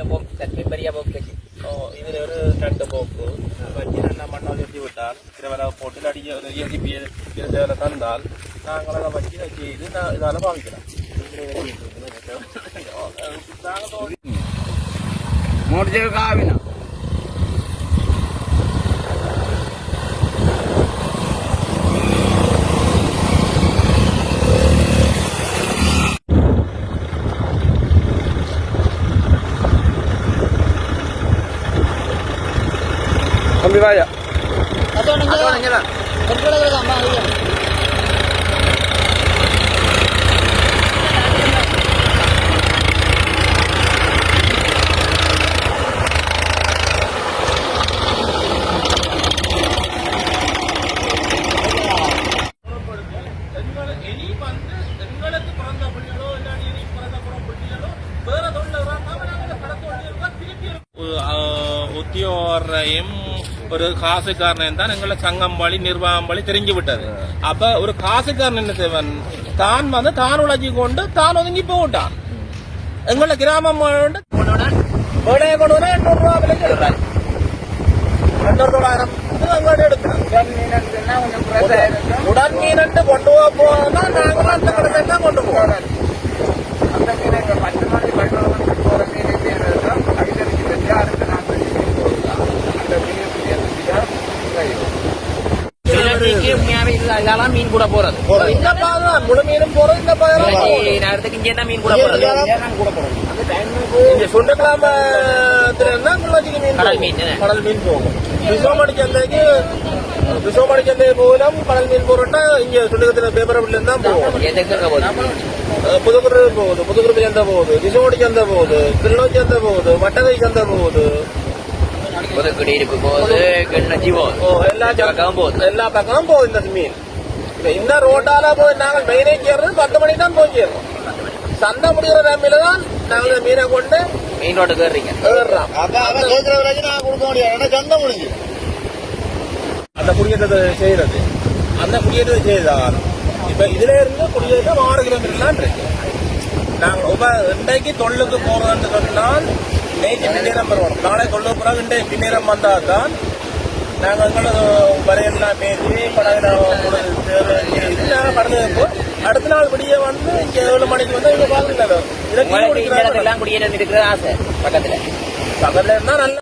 இந்த போக்கு சற்று பெரிய போக்கு இதில் ஒரு ரெண்டு போக்கு வச்சு ரெண்டா மண்ணால் எழுதி விட்டால் இரவலை போட்டு அடிக்க ஒரு எழுதி இருந்தவரை தந்தால் நாங்கள் அதை வச்சு அதை செய்து நான் இதால் பாவிக்கலாம். நாங்கள் శివాయ காசுக்காரன் தான் எங்களை சங்கம் வழி நிர்வாகம் வழி தெரிஞ்சு விட்டது அப்ப ஒரு காசுக்காரன் என்ன செய்வன்? தான் வந்து தான் உழைச்சி கொண்டு தான் ஒதுங்கி போட்டான். எங்களை கிராமம் கொண்டு வேலையை கொண்டு வந்தா எண்ணூறு ரூபா விலைக்கு எடுக்கிறார் எண்ணூறு தொள்ளாயிரம் இது எங்கள்கிட்ட உடன் மீனட்டு கொண்டு போக போனா நாங்களும் அந்த கடத்தை தான் கொண்டு போவோம். அந்த மீன் இப்ப பத்து மணி பதினோரு போற மீன் தேர்ந்தெடுத்தோம் அகிலரிக்கு வச்சு அடுத்த நாள் அந்த மீனை இலங்கைக்கு இதெல்லாம் மீன் கூட போறது. இந்த பாதான் முழு மீனும் போறது இந்த பாதான் நேரத்துக்கு இங்கே தான் மீன் கூட போறது. இங்க சுண்டக்கிழமத்துல இருந்தா கிள்ளச்சிக்கு மீன் கடல். மீன். கடல் மீன் போகும். விசோமடி சந்தைக்கு விசோமடி சந்தை மூலம் கடல் மீன் போறோம்னா இங்க சுண்டகத்துல பேப்பரபிள்ல இருந்தா போகும். எதுக்குங்க போகுது? புதுக்குரு போகுது புதுக்குரு சந்தை போகுது விசோமடி சந்தை போகுது கிள்ளோச்சி சந்தை போகுது மட்டதை சந்தை போகுது. புது குடியிருப்பு போகுது கிண்ணச்சி போகுது. ஓ, எல்லா பக்கமும் போகுது. எல்லா பக்கமும் போகுது இந்த மீன். இப்ப இந்த ரோட்டால போய் நாங்கள் மெயினே சேர்றது பத்து மணிக்கு தான் போய் சேருவோம் சந்தை முடிகிற டைமில தான் நாங்கள் மீனை கொண்டு மெயின் ரோட்டுக்கு ஏறுறீங்க. ஏறுறோம். அந்த குடியேற்றத்தை செய்யறது. அந்த குடியேற்றத்தை செய்தால் இப்ப இதுல இருந்து குடியேற்றம் ஆறு கிலோமீட்டர்லாம் இருக்கு. நாங்க உப இன்றைக்கு தொல்லுக்கு போறதுன்னு சொன்னால் நேற்று பின்னேரம் வருவோம். நாளை தொல்லு பிறகு இன்றைக்கு பின்னேரம் வந்தால் தான் நாங்கள் எங்களோட வரையெல்லாம் பேசி படகுல இது நாங்கள் கடந்து வைப்போம் அடுத்த நாள் விடிய வந்து இங்க ஏழு மணிக்கு வந்து இங்க பாக்குறீங்களா இதை கீழே உங்களுக்கு இந்த குடிக்கிறாங்க. இடத்துலாம் குடியேற்றம் இருக்கிற ஆசை பக்கத்துல பக்கத்துல இருந்தா நல்ல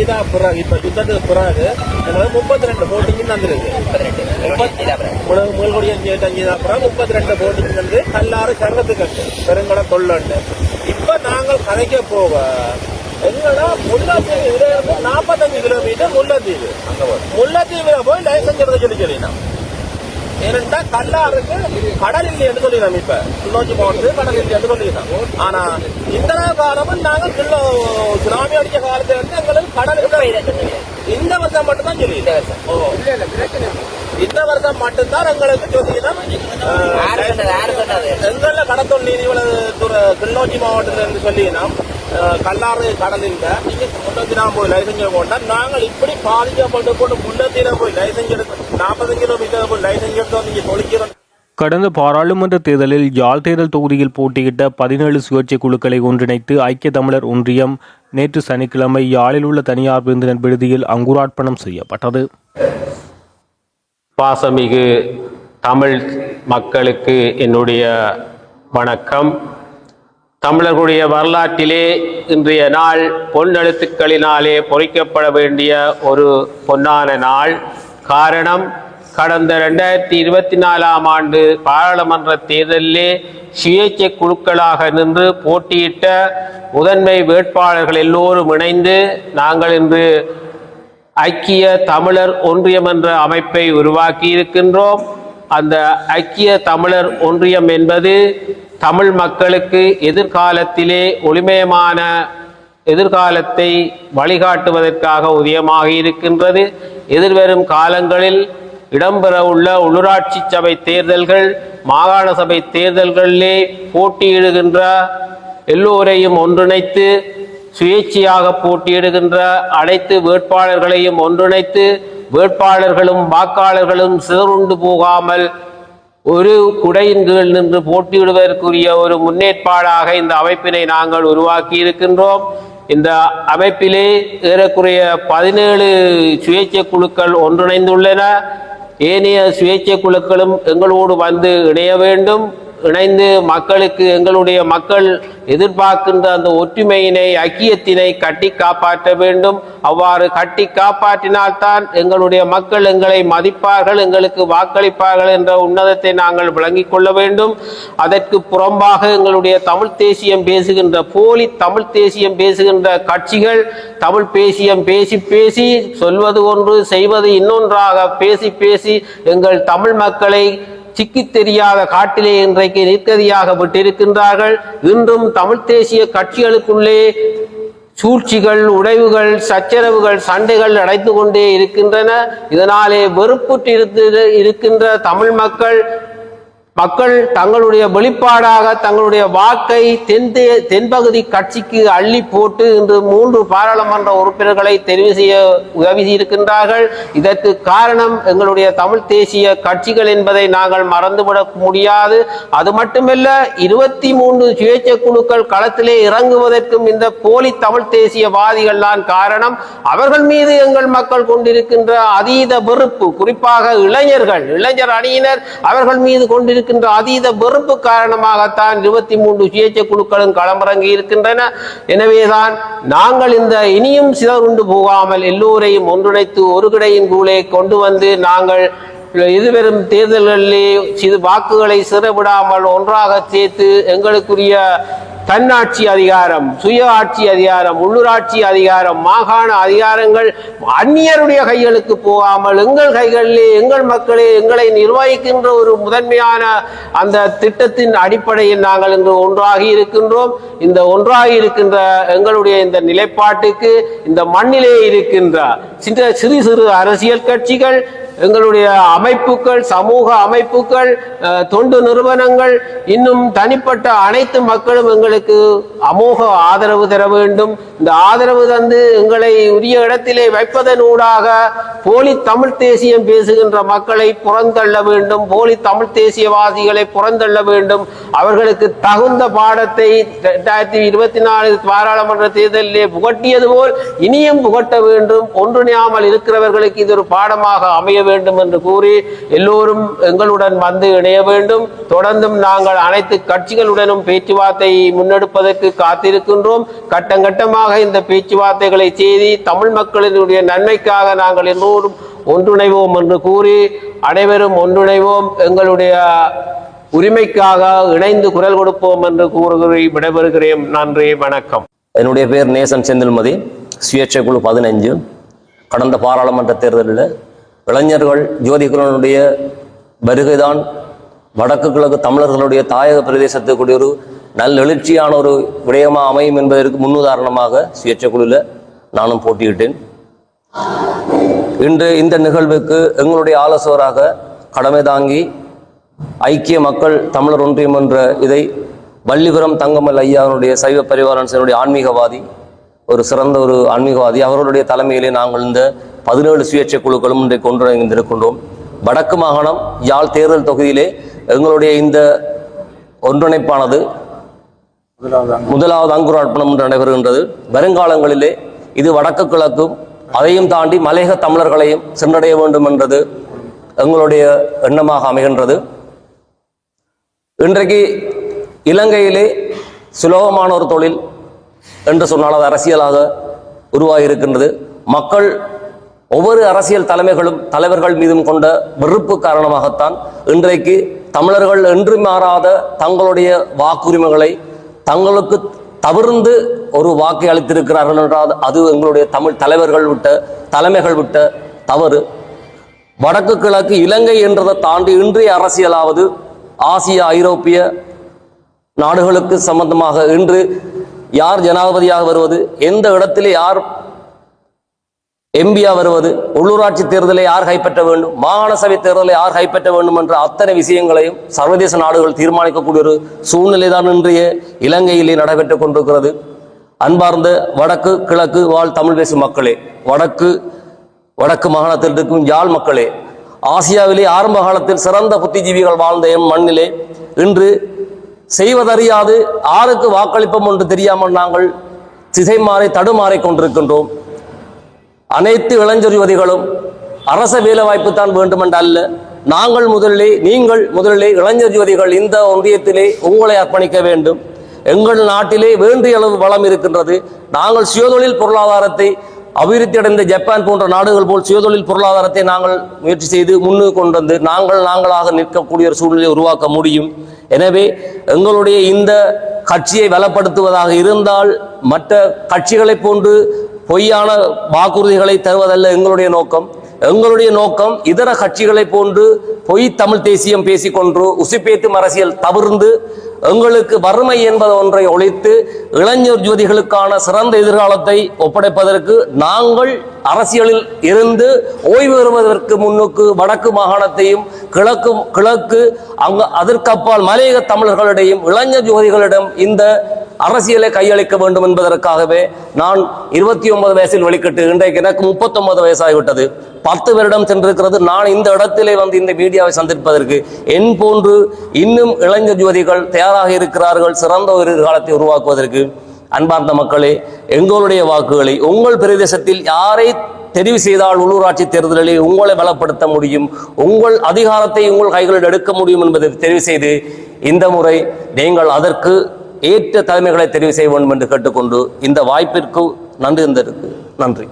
செய்தா பிறகு இப்ப யுத்தத்துக்கு பிறகு எனக்கு முப்பத்தி ரெண்டு போட்டுக்கு தந்துருக்கு உலக மூல்கொடி அஞ்சு அஞ்சு அப்புறம் முப்பத்தி ரெண்டு போட்டுக்கு வந்து கல்லாறு சரத்து கட்டு பெருங்கட கொள்ளண்டு இப்ப நாங்கள் கதைக்க போக எங்கன்னா முல்லைத்தீவு இதுல இருந்து நாற்பத்தஞ்சு கிலோமீட்டர் முல்லைத்தீவு முல்லைத்தீவுல போய் லைசன்ஸ் எடுத்து சொல்லி சொல்லினா ஏனென்றா கல்லாறுக்கு கடல் இல்லைன்னு சொல்லிடுறோம் இப்ப. கிள்ளோச்சி மாவட்டத்துக்கு கடல் இல்லைன்னு சொல்லிடுறோம் ஆனா இந்த காலமும் நாங்க கிள்ளோ சுனாமி அடிச்ச காலத்துல இருந்து எங்களுக்கு கடல். இந்த வருஷம் மட்டும்தான் சொல்லிடுறோம் ஓ. இந்த வருஷம் மட்டும்தான் எங்களுக்கு சொன்னது எங்கள கடத்தொல் நீதிவள கிள்ளோச்சி மாவட்டத்துல இருந்து சொல்லினோம். கல்லாறு கடல் இல்ல நீங்க முன்னூத்தி போய் லைசன்ஸ் கொண்டா நாங்கள் இப்படி பாதிக்கப்பட்டு போட்டு முன்னூத்தில போய் லைசன்ஸ் எடுத்து நாற்பது கிலோமீட்டர் போய் லைசன்ஸ் எடுத்தோம் நீங்க தொலைக்கிறோம் கடந்த பாராளுமன்ற தேர்தலில் யாழ் தேர்தல் தொகுதியில் போட்டியிட்ட பதினேழு சுயேட்சை குழுக்களை ஒன்றிணைத்து ஐக்கிய தமிழர் ஒன்றியம் நேற்று சனிக்கிழமை யாழில் உள்ள தனியார் விருந்தினர் விடுதியில் அங்குரார்ப்பணம் செய்யப்பட்டது. பாசமிகு தமிழ் மக்களுக்கு என்னுடைய வணக்கம். தமிழர்களுடைய வரலாற்றிலே இன்றைய நாள் பொன்னெழுத்துக்களினாலே பொறிக்கப்பட வேண்டிய ஒரு பொன்னான நாள். காரணம் கடந்த ரெண்டாயிரத்தி இருபத்தி நாலாம் ஆண்டு பாராளுமன்ற தேர்தலிலே சுயேட்சை குழுக்களாக நின்று போட்டியிட்ட முதன்மை வேட்பாளர்கள் எல்லோரும் இணைந்து நாங்கள் இன்று ஐக்கிய தமிழர் ஒன்றியம் என்ற அமைப்பை உருவாக்கி இருக்கின்றோம் அந்த ஐக்கிய தமிழர் ஒன்றியம் என்பது தமிழ் மக்களுக்கு எதிர்காலத்திலே ஒளிமயமான எதிர்காலத்தை வழிகாட்டுவதற்காக உதயமாக இருக்கின்றது. எதிர்வரும் காலங்களில் இடம்பெறவுள்ள உள்ளூராட்சி சபை தேர்தல்கள் மாகாண சபை தேர்தல்களிலே போட்டியிடுகின்ற எல்லோரையும் ஒன்றிணைத்து சுயேட்சையாக போட்டியிடுகின்ற அனைத்து வேட்பாளர்களையும் ஒன்றிணைத்து வேட்பாளர்களும் வாக்காளர்களும் சிதறுண்டு போகாமல் ஒரு குடையின் கீழ் நின்று போட்டியிடுவதற்குரிய ஒரு முன்னேற்பாடாக இந்த அமைப்பினை நாங்கள் உருவாக்கி இருக்கின்றோம் இந்த அமைப்பிலே ஏறக்குறைய பதினேழு சுயேட்சை குழுக்கள் ஒன்றிணைந்துள்ளன. ஏனைய சுயேட்சை குழுக்களும் எங்களோடு வந்து இணைய வேண்டும். இணைந்து மக்களுக்கு எங்களுடைய மக்கள் எதிர்பார்க்கின்ற அந்த ஒற்றுமையினை ஐக்கியத்தினை கட்டி காப்பாற்ற வேண்டும். அவ்வாறு கட்டி காப்பாற்றினால்தான் எங்களுடைய மக்கள் எங்களை மதிப்பார்கள் எங்களுக்கு வாக்களிப்பார்கள் என்ற உன்னதத்தை நாங்கள் விளங்கிக் கொள்ள வேண்டும். அதற்கு புறம்பாக எங்களுடைய தமிழ் தேசியம் பேசுகின்ற போலி தமிழ் தேசியம் பேசுகின்ற கட்சிகள் தமிழ் பேசியம் பேசி பேசி சொல்வது ஒன்று செய்வது இன்னொன்றாக பேசி பேசி எங்கள் தமிழ் மக்களை சிக்கி தெரியாத காட்டிலே இன்றைக்கு நிற்கதியாக விட்டிருக்கின்றார்கள். இன்றும் தமிழ் தேசிய கட்சிகளுக்குள்ளே சூழ்ச்சிகள் உடைவுகள் சச்சரவுகள் சண்டைகள் நடந்து கொண்டே இருக்கின்றன. இதனாலே வெறுப்புற்று இருக்கின்ற தமிழ் மக்கள் மக்கள் தங்களுடைய வெளிப்பாடாக தங்களுடைய வாக்கை தென் தே- தென்பகுதி கட்சிக்கு அள்ளி போட்டு இன்று மூன்று பாராளுமன்ற உறுப்பினர்களை தெரிவு செய்ய உதவி இருக்கின்றார்கள் இதற்கு காரணம் எங்களுடைய தமிழ் தேசிய கட்சிகள் என்பதை நாங்கள் மறந்துவிட முடியாது. அது மட்டுமல்ல இருபத்தி மூன்று சுயேட்சை குழுக்கள் களத்திலே இறங்குவதற்கும் இந்த போலி தமிழ் தேசியவாதிகள் தான் காரணம். அவர்கள் மீது எங்கள் மக்கள் கொண்டிருக்கின்ற அதீத வெறுப்பு குறிப்பாக இளைஞர்கள் இளைஞர் அணியினர் அவர்கள் மீது இருக்கின்ற அதீத வெறுப்பு காரணமாகத்தான் இருபத்தி மூன்று சுயேட்சை குழுக்களும் களமிறங்கி இருக்கின்றன. எனவேதான் நாங்கள் இந்த இனியும் சிதறுண்டு போகாமல் எல்லோரையும் ஒன்றிணைத்து ஒரு கிடையின் கூலே கொண்டு வந்து நாங்கள் எதிர்வரும் தேர்தல்களிலே சிறு வாக்குகளை சிறவிடாமல் ஒன்றாக சேர்த்து எங்களுக்குரிய தன்னாட்சி அதிகாரம் சுய ஆட்சி அதிகாரம் உள்ளூராட்சி அதிகாரம் மாகாண அதிகாரங்கள் அந்நியருடைய கைகளுக்கு போகாமல் எங்கள் கைகளிலே எங்கள் மக்களே எங்களை நிர்வகிக்கின்ற ஒரு முதன்மையான அந்த திட்டத்தின் அடிப்படையில் நாங்கள் இன்று ஒன்றாகி இருக்கின்றோம். இந்த ஒன்றாகி இருக்கின்ற எங்களுடைய இந்த நிலைப்பாட்டுக்கு இந்த மண்ணிலே இருக்கின்ற சிறு சிறு சிறு அரசியல் கட்சிகள் எங்களுடைய அமைப்புகள் சமூக அமைப்புகள் தொண்டு நிறுவனங்கள் இன்னும் தனிப்பட்ட அனைத்து மக்களும் எங்களுக்கு அமோக ஆதரவு தர வேண்டும். இந்த ஆதரவு தந்து எங்களை உரிய இடத்திலே வைப்பதனூடாக போலி தமிழ் தேசியம் பேசுகின்ற மக்களை புறந்தள்ள வேண்டும் போலி தமிழ் தேசியவாதிகளை புறந்தள்ள வேண்டும். அவர்களுக்கு தகுந்த பாடத்தை ரெண்டாயிரத்தி இருபத்தி நாலு பாராளுமன்ற தேர்தலிலே புகட்டியது போல் இனியும் புகட்ட வேண்டும். ஒன்றிணையாமல் இருக்கிறவர்களுக்கு இது ஒரு பாடமாக அமைய வேண்டும் என்று கூறி எல்லோரும் எங்களுடன் வந்து இணைய வேண்டும். தொடர்ந்தும் நாங்கள் அனைத்து கட்சிகளுடனும் பேச்சுவார்த்தை முன்னெடுப்பதற்கு காத்திருக்கின்றோம். கட்டம் கட்டமாக இந்த பேச்சுவார்த்தைகளை செய்து தமிழ் மக்களினுடைய நன்மைக்காக நாங்கள் எல்லோரும் ஒன்றிணைவோம் என்று கூறி அனைவரும் ஒன்றிணைவோம். எங்களுடைய உரிமைக்காக இணைந்து குரல் கொடுப்போம் என்று கூறுகிறேன் விடைபெறுகிறேன். நன்றி வணக்கம். என்னுடைய பேர் நேசன் செந்தில்மதி. சுயேட்சை குழு பதினஞ்சு கடந்த பாராளுமன்ற தேர்தலில் இளைஞர்கள் ஜோதிகுலனுடைய வருகைதான் வடக்கு கிழக்கு தமிழர்களுடைய தாயக பிரதேசத்துக்குரிய ஒரு நல்லெழுச்சியான ஒரு விடயமாக அமையும் என்பதற்கு முன்னுதாரணமாக சுயேட்சை குழுவில் நானும் போட்டியிட்டேன். இன்று இந்த நிகழ்வுக்கு எங்களுடைய ஆலோசகராக கடமை தாங்கி ஐக்கிய மக்கள் தமிழர் ஒன்றியம் என்ற இதை வள்ளிபுரம் தங்கமல் ஐயாவுடைய சைவ பரிவாரனுடைய ஆன்மீகவாதி ஒரு சிறந்த ஒரு ஆன்மீகவாதி. அவர்களுடைய தலைமையிலே நாங்கள் இந்த பதினேழு சுயேட்சை குழுக்களும் இன்றைக்கு ஒன்றிணைந்திருக்கின்றோம். வடக்கு மாகாணம் யாழ் தேர்தல் தொகுதியிலே எங்களுடைய இந்த ஒன்றிணைப்பானது முதலாவது அங்குரார்ப்பணம் என்று நடைபெறுகின்றது. வருங்காலங்களிலே இது வடக்கு கிழக்கும் அதையும் தாண்டி மலையக தமிழர்களையும் சென்றடைய வேண்டும் என்றது எங்களுடைய எண்ணமாக அமைகின்றது. இன்றைக்கு இலங்கையிலே சுலபமான ஒரு தொழில் என்று சொன்னால் அது அரசியலாக உருவாகியிருக்கின்றது. மக்கள் ஒவ்வொரு அரசியல் தலைமைகளும் தலைவர்கள் மீதும் கொண்ட வெறுப்பு காரணமாகத்தான் இன்றைக்கு தமிழர்கள் என்று மாறாத தங்களுடைய வாக்குரிமைகளை தங்களுக்கு தவிர்ந்து ஒரு வாக்கை அளித்திருக்கிறார்கள் என்றால் அது எங்களுடைய தமிழ் தலைவர்கள் விட்ட தலைமைகள் விட்ட தவறு. வடக்கு கிழக்கு இலங்கை என்றதை தாண்டி இன்றைய அரசியலாவது ஆசிய ஐரோப்பிய நாடுகளுக்கு சம்பந்தமாக இன்று யார் ஜனாதிபதியாக வருவது எந்த இடத்திலே யார் எம்பியா வருவது உள்ளூராட்சி தேர்தலை யார் கைப்பற்ற வேண்டும்? மாகாண சபை தேர்தலை யார் கைப்பற்ற வேண்டும் என்ற அத்தனை விஷயங்களையும் சர்வதேச நாடுகள் தீர்மானிக்கக்கூடிய ஒரு சூழ்நிலை தான் இன்றைய இலங்கையிலே நடைபெற்றுக் கொண்டிருக்கிறது. அன்பார்ந்த வடக்கு கிழக்கு வாழ் தமிழ் பேசும் மக்களே வடக்கு வடக்கு மாகாணத்தில் இருக்கும் யாழ் மக்களே ஆசியாவிலே ஆரம்ப காலத்தில் சிறந்த புத்திஜீவிகள் வாழ்ந்த எம் மண்ணிலே இன்று செய்வதறியாது ஆருக்கு வாக்களிப்போம் என்று தெரியாமல் நாங்கள் திசை மாறி தடுமாறிக் கொண்டிருக்கின்றோம். அனைத்து இளைஞர் யுவதிகளும் அரச வேலைவாய்ப்பு தான் வேண்டுமென்று அல்ல நாங்கள் முதலிலே நீங்கள் முதலிலே இளைஞர் யுவதிகள் இந்த ஒன்றியத்திலே உங்களை அர்ப்பணிக்க வேண்டும். எங்கள் நாட்டிலே வேண்டிய அளவு வளம் இருக்கின்றது. நாங்கள் சுயதொழில் பொருளாதாரத்தை அபிவிருத்தி அடைந்த ஜப்பான் போன்ற நாடுகள் போல் சுயதொழில் பொருளாதாரத்தை நாங்கள் முயற்சி செய்து முன்னு கொண்டு வந்து நாங்கள் நாங்களாக நிற்கக்கூடிய ஒரு சூழ்நிலையை உருவாக்க முடியும். எனவே எங்களுடைய இந்த கட்சியை பலப்படுத்துவதாக இருந்தால் மற்ற கட்சிகளைப் போன்று பொய்யான வாக்குறுதிகளை தருவதல்ல எங்களுடைய நோக்கம். எங்களுடைய நோக்கம் இதர கட்சிகளை போன்று பொய் தமிழ் தேசியம் பேசிக்கொண்டு உசுப்பேத்தும் அரசியல் தவிர்ந்து எங்களுக்கு வறுமை என்பது ஒன்றை ஒழித்து இளைஞர் ஜோதிகளுக்கான சிறந்த எதிர்காலத்தை ஒப்படைப்பதற்கு நாங்கள் அரசியலில் இருந்து ஓய்வு பெறுவதற்கு முன்னுக்கு வடக்கு மாகாணத்தையும் கிழக்கு கிழக்கு அங்கு அதற்கப்பால் மலையக தமிழர்களிடையும் இளைஞர் ஜோதிகளிடம் இந்த அரசியலை கையளிக்க வேண்டும் என்பதற்காகவே நான் இருபத்தி ஒன்பது வயசில் வெளிக்கிட்டு இன்றைக்கு எனக்கு முப்பத்தொன்பது வயசாகிவிட்டது. பத்து வருடம் சென்றிருக்கிறது. நான் இந்த இடத்திலே வந்து இந்த மீடியாவை சந்திப்பதற்கு என் போன்று இன்னும் இளைஞர் யுவதிகள் தயாராக இருக்கிறார்கள். சிறந்த ஒரு காலத்தை உருவாக்குவதற்கு. அன்பார்ந்த மக்களே எங்களுடைய வாக்குகளை உங்கள் பிரதேசத்தில் யாரை தெரிவு செய்தால் உள்ளூராட்சி தேர்தலில் உங்களை பலப்படுத்த முடியும்? உங்கள் அதிகாரத்தை உங்கள் கைகளில் எடுக்க முடியும் என்பதை தெரிவு செய்து இந்த முறை நீங்கள் அதற்கு ஏற்ற தலைமைகளை தெரிவு செய்ய வேண்டும் என்று கேட்டுக்கொண்டு இந்த வாய்ப்பிற்கு நன்றி இருந்திருக்கு நன்றி.